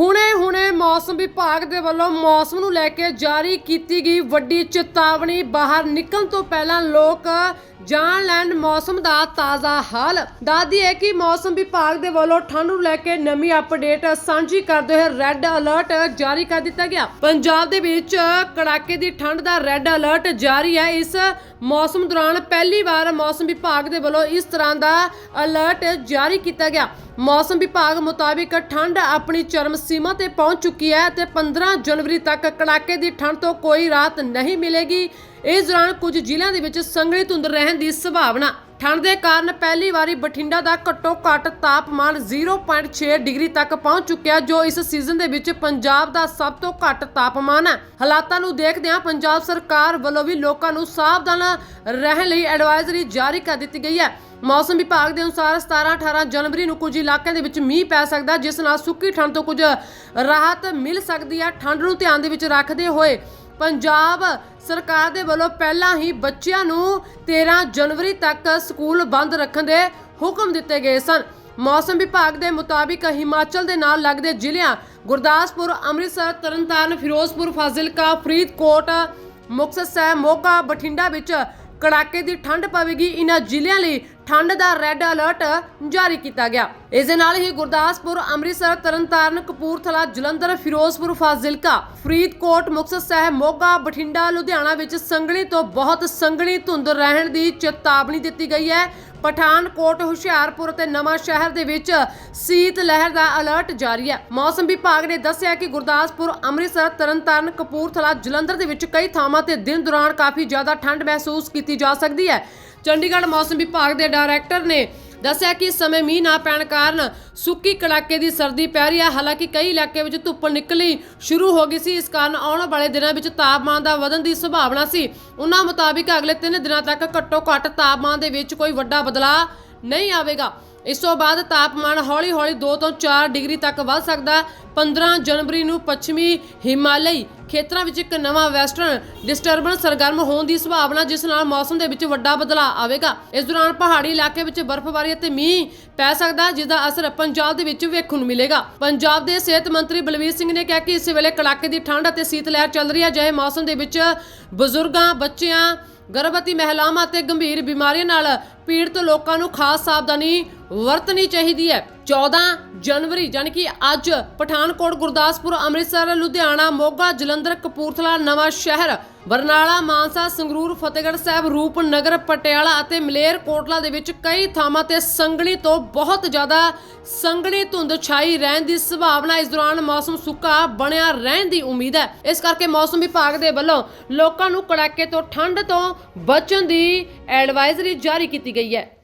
ਹੁਣੇ ਹੁਣੇ ਮੌਸਮ ਵਿਭਾਗ ਦੇ ਵੱਲੋਂ ਮੌਸਮ ਨੂੰ ਲੈ ਕੇ ਜਾਰੀ ਕੀਤੀ ਗਈ ਵੱਡੀ ਚੇਤਾਵਨੀ ਬਾਹਰ ਨਿਕਲਣ ਤੋਂ ਪਹਿਲਾਂ ਲੋਕ ਜਾਣ ਲੈਣ ਮੌਸਮ ਦਾ ਤਾਜ਼ਾ ਹਾਲ ਦੱਸਦੀ ਹੈ ਕਿ ਮੌਸਮ ਵਿਭਾਗ ਦੇ ਵੱਲੋਂ ਠੰਡ ਨੂੰ ਲੈ ਕੇ ਨਵੀਂ ਅਪਡੇਟ ਸਾਂਝੀ ਕਰਦੇ ਹੋਏ ਰੈੱਡ ਅਲਰਟ ਜਾਰੀ ਕਰ ਦਿੱਤਾ ਗਿਆ। ਪੰਜਾਬ ਦੇ ਵਿੱਚ ਕੜਾਕੇ ਦੀ ਠੰਡ ਦਾ ਰੈੱਡ ਅਲਰਟ ਜਾਰੀ ਹੈ। ਇਸ ਮੌਸਮ ਦੌਰਾਨ ਪਹਿਲੀ ਵਾਰ ਮੌਸਮ ਵਿਭਾਗ ਦੇ ਵੱਲੋਂ ਇਸ ਤਰ੍ਹਾਂ ਦਾ ਅਲਰਟ ਜਾਰੀ ਕੀਤਾ ਗਿਆ। ਮੌਸਮ ਵਿਭਾਗ ਮੁਤਾਬਿਕ ਠੰਡ ਆਪਣੀ ਚਰਮ ਸੀਮਾ ਤੇ ਪਹੁੰਚ ਚੁੱਕੀ ਹੈ ਤੇ 15 ਜਨਵਰੀ ਤੱਕ ਕੜਾਕੇ ਦੀ ਠੰਡ ਤੋਂ ਕੋਈ ਰਾਹਤ ਨਹੀਂ ਮਿਲੇਗੀ। ਇਸ ਦੌਰਾਨ ਕੁਝ ਜ਼ਿਲ੍ਹਿਆਂ ਦੇ ਵਿੱਚ ਸੰਘਣੀ ਧੁੰਦ ਰਹਿਣ ਦੀ ਸੰਭਾਵਨਾ ਠੰਡ ਦੇ ਕਾਰਨ ਪਹਿਲੀ ਵਾਰੀ ਬਠਿੰਡਾ ਦਾ ਘੱਟੋ ਘੱਟ ਤਾਪਮਾਨ 0.6 ਡਿਗਰੀ ਤੱਕ ਪਹੁੰਚ ਚੁੱਕਿਆ, ਜੋ ਇਸ ਸੀਜ਼ਨ ਦੇ ਵਿੱਚ ਪੰਜਾਬ ਦਾ ਸਭ ਤੋਂ ਘੱਟ ਤਾਪਮਾਨ ਹੈ। ਹਾਲਾਤਾਂ ਨੂੰ ਦੇਖਦਿਆਂ ਪੰਜਾਬ ਸਰਕਾਰ ਵੱਲੋਂ ਵੀ ਲੋਕਾਂ ਨੂੰ ਸਾਵਧਾਨ ਰਹਿਣ ਲਈ ਐਡਵਾਈਜ਼ਰੀ ਜਾਰੀ ਕਰ ਦਿੱਤੀ ਗਈ ਹੈ। ਮੌਸਮ ਵਿਭਾਗ ਦੇ ਅਨੁਸਾਰ 17 18 ਜਨਵਰੀ ਨੂੰ ਕੁਝ ਇਲਾਕਿਆਂ ਦੇ ਵਿੱਚ ਮੀਂਹ ਪੈ ਸਕਦਾ, ਜਿਸ ਨਾਲ ਸੁੱਕੀ ਠੰਡ ਤੋਂ ਕੁਝ ਰਾਹਤ ਮਿਲ ਸਕਦੀ ਹੈ। ਠੰਡ ਨੂੰ ਧਿਆਨ ਦੇ ਵਿੱਚ ਰੱਖਦੇ ਹੋਏ ਪੰਜਾਬ ਸਰਕਾਰ ਦੇ ਵੱਲੋਂ ਪਹਿਲਾਂ ਹੀ ਬੱਚਿਆਂ ਨੂੰ 13 ਜਨਵਰੀ ਤੱਕ ਸਕੂਲ ਬੰਦ ਰੱਖਣ ਦੇ ਹੁਕਮ ਦਿੱਤੇ ਗਏ ਸਨ। ਮੌਸਮ ਵਿਭਾਗ ਦੇ ਮੁਤਾਬਿਕ ਹਿਮਾਚਲ ਦੇ ਨਾਲ ਲੱਗਦੇ ਜ਼ਿਲ੍ਹਿਆਂ ਗੁਰਦਾਸਪੁਰ, ਅੰਮ੍ਰਿਤਸਰ, ਤਰਨਤਾਰਨ, ਫਿਰੋਜ਼ਪੁਰ, ਫਾਜ਼ਿਲਕਾ, ਫਰੀਦਕੋਟ, ਮੁਕਤਸਰ ਸਾਹਿਬ, ਮੋਗਾ, ਬਠਿੰਡਾ ਵਿੱਚ ਕੜਾਕੇ ਦੀ ਠੰਡ ਪਵੇਗੀ। ਇਨ੍ਹਾਂ ਜ਼ਿਲ੍ਹਿਆਂ ਲਈ ਠੰਡ ਦਾ ਰੈੱਡ ਅਲਰਟ ਜਾਰੀ ਕੀਤਾ ਗਿਆ। ਇਸ ਦੇ ਨਾਲ ਹੀ ਗੁਰਦਾਸਪੁਰ, ਅੰਮ੍ਰਿਤਸਰ, ਤਰਨਤਾਰਨ, ਕਪੂਰਥਲਾ, ਜਲੰਧਰ, ਫਿਰੋਜ਼ਪੁਰ, ਫਾਜ਼ਿਲਕਾ, ਫਰੀਦਕੋਟ, ਮੁਕਤਸਰ ਸਾਹਿਬ, ਮੋਗਾ, ਬਠਿੰਡਾ, ਲੁਧਿਆਣਾ ਵਿੱਚ ਸੰਘਣੀ ਤੋਂ ਬਹੁਤ ਸੰਘਣੀ ਧੁੰਦ ਰਹਿਣ ਦੀ ਚੇਤਾਵਨੀ ਦਿੱਤੀ ਗਈ ਹੈ। ਪਠਾਨਕੋਟ, ਹੁਸ਼ਿਆਰਪੁਰ ਅਤੇ ਨਵਾਂ ਸ਼ਹਿਰ ਦੇ ਵਿੱਚ ਸੀਤ ਲਹਿਰ ਦਾ ਅਲਰਟ ਜਾਰੀ ਹੈ। ਮੌਸਮ ਵਿਭਾਗ ਨੇ ਦੱਸਿਆ ਕਿ ਗੁਰਦਾਸਪੁਰ, ਅੰਮ੍ਰਿਤਸਰ, ਤਰਨਤਾਰਨ, ਕਪੂਰਥਲਾ, ਜਲੰਧਰ ਦੇ ਵਿੱਚ ਕਈ ਥਾਵਾਂ ਤੇ ਦਿਨ ਦੌਰਾਨ ਕਾਫੀ ਜ਼ਿਆਦਾ ਠੰਡ ਮਹਿਸੂਸ ਕੀਤੀ ਜਾ ਸਕਦੀ ਹੈ। ਚੰਡੀਗੜ੍ਹ ਮੌਸਮ ਵਿਭਾਗ ਦੇ ਡਾਇਰੈਕਟਰ ਨੇ ਦੱਸਿਆ ਕਿ ਇਸ ਸਮੇਂ ਮੀਂਹ ਨਾ ਪੈਣ ਕਾਰਨ ਸੁੱਕੀ ਕੜਾਕੇ ਦੀ ਸਰਦੀ ਪੈ ਰਹੀ ਹੈ ਹਾਲਾਂਕਿ ਕਈ ਇਲਾਕੇ ਵਿੱਚ ਧੁੱਪ ਨਿਕਲੀ ਸ਼ੁਰੂ ਹੋ ਗਈ ਸੀ। ਇਸ ਕਾਰਨ ਆਉਣ ਵਾਲੇ ਦਿਨਾਂ ਵਿੱਚ ਤਾਪਮਾਨ ਦਾ ਵਧਣ ਦੀ ਸੰਭਾਵਨਾ ਸੀ। ਉਹਨਾਂ ਮੁਤਾਬਿਕ ਅਗਲੇ 3 ਦਿਨਾਂ ਤੱਕ ਘੱਟੋ ਘੱਟ ਤਾਪਮਾਨ ਦੇ ਵਿੱਚ ਕੋਈ ਵੱਡਾ ਬਦਲਾਅ ਨਹੀਂ ਆਵੇਗਾ। ਇਸ ਤੋਂ ਬਾਅਦ ਤਾਪਮਾਨ ਹੌਲੀ-ਹੌਲੀ 2 ਤੋਂ 4 ਡਿਗਰੀ ਤੱਕ ਵੱਧ ਸਕਦਾ। ਹੈ 15 ਜਨਵਰੀ ਨੂੰ ਪੱਛਮੀ ਹਿਮਾਲਈ ਖੇਤਰਾਂ ਵਿੱਚ ਇੱਕ ਨਵਾਂ ਵੈਸਟਰਨ ਡਿਸਟਰਬੈਂਸ ਸਰਗਰਮ ਹੋਣ ਦੀ ਸੰਭਾਵਨਾ ਜਿਸ ਨਾਲ ਮੌਸਮ ਦੇ ਵਿੱਚ ਵੱਡਾ ਬਦਲਾਅ ਆਵੇਗਾ। ਇਸ ਦੌਰਾਨ ਪਹਾੜੀ ਇਲਾਕੇ ਵਿੱਚ ਬਰਫ਼ਬਾਰੀ ਅਤੇ ਮੀਂਹ ਪੈ ਸਕਦਾ ਹੈ, ਜਿਸ ਦਾ ਅਸਰ ਪੰਜਾਬ ਦੇ ਵਿੱਚ ਵੇਖਣ ਨੂੰ ਮਿਲੇਗਾ। ਪੰਜਾਬ ਦੇ ਸਿਹਤ ਮੰਤਰੀ ਬਲਵੀਰ ਸਿੰਘ ਨੇ ਕਿਹਾ ਕਿ ਇਸ ਵੇਲੇ ਕੜਾਕੇ ਦੀ ਠੰਡ ਅਤੇ ਸੀਤ ਲਹਿਰ ਚੱਲ ਰਹੀ ਹੈ। ਜਿਹੇ ਮੌਸਮ ਦੇ ਵਿੱਚ ਬਜ਼ੁਰਗਾਂ ਬੱਚਿਆਂ ਗਰਭਵਤੀ ਮਹਿਲਾਵਾਂ ਅਤੇ ਗੰਭੀਰ ਬਿਮਾਰੀਆਂ ਨਾਲ ਪੀੜਤ ਲੋਕਾਂ ਨੂੰ ਖਾਸ ਸਾਵਧਾਨੀ ਵਰਤਣੀ ਚਾਹੀਦੀ ਹੈ। 14 ਜਨਵਰੀ ਯਾਨੀ ਕਿ ਅੱਜ ਪਠਾਨਕੋਟ, ਗੁਰਦਾਸਪੁਰ, ਅੰਮ੍ਰਿਤਸਰ, ਲੁਧਿਆਣਾ, ਮੋਗਾ, ਜਲੰਧਰ, ਕਪੂਰਥਲਾ, ਨਵਾਂ ਸ਼ਹਿਰ, ਬਰਨਾਲਾ, ਮਾਨਸਾ, ਸੰਗਰੂਰ, ਫਤਿਹਗੜ੍ਹ ਸਾਹਿਬ, ਰੂਪਨਗਰ, ਪਟਿਆਲਾ ਅਤੇ ਮਲੇਰ ਕੋਟਲਾ ਦੇ ਵਿੱਚ ਕਈ ਥਾਵਾਂ ਤੇ ਸੰਘਣੀ ਤੋਂ ਬਹੁਤ ਜ਼ਿਆਦਾ ਸੰਘਣੀ ਧੁੰਦ ਛਾਈ ਰਹਿਣ ਦੀ ਸੰਭਾਵਨਾ ਇਸ ਦੌਰਾਨ ਮੌਸਮ ਸੁੱਕਾ ਬਣਿਆ ਰਹਿਣ ਦੀ ਉਮੀਦ ਹੈ। ਇਸ ਕਰਕੇ ਮੌਸਮ ਵਿਭਾਗ ਦੇ ਵੱਲੋਂ ਲੋਕਾਂ ਨੂੰ ਕੜਾਕੇ ਤੋਂ ਠੰਡ ਤੋਂ ਬਚਣ ਦੀ ਐਡਵਾਈਜ਼ਰੀ ਜਾਰੀ ਕੀਤੀ ਗਈ ਹੈ।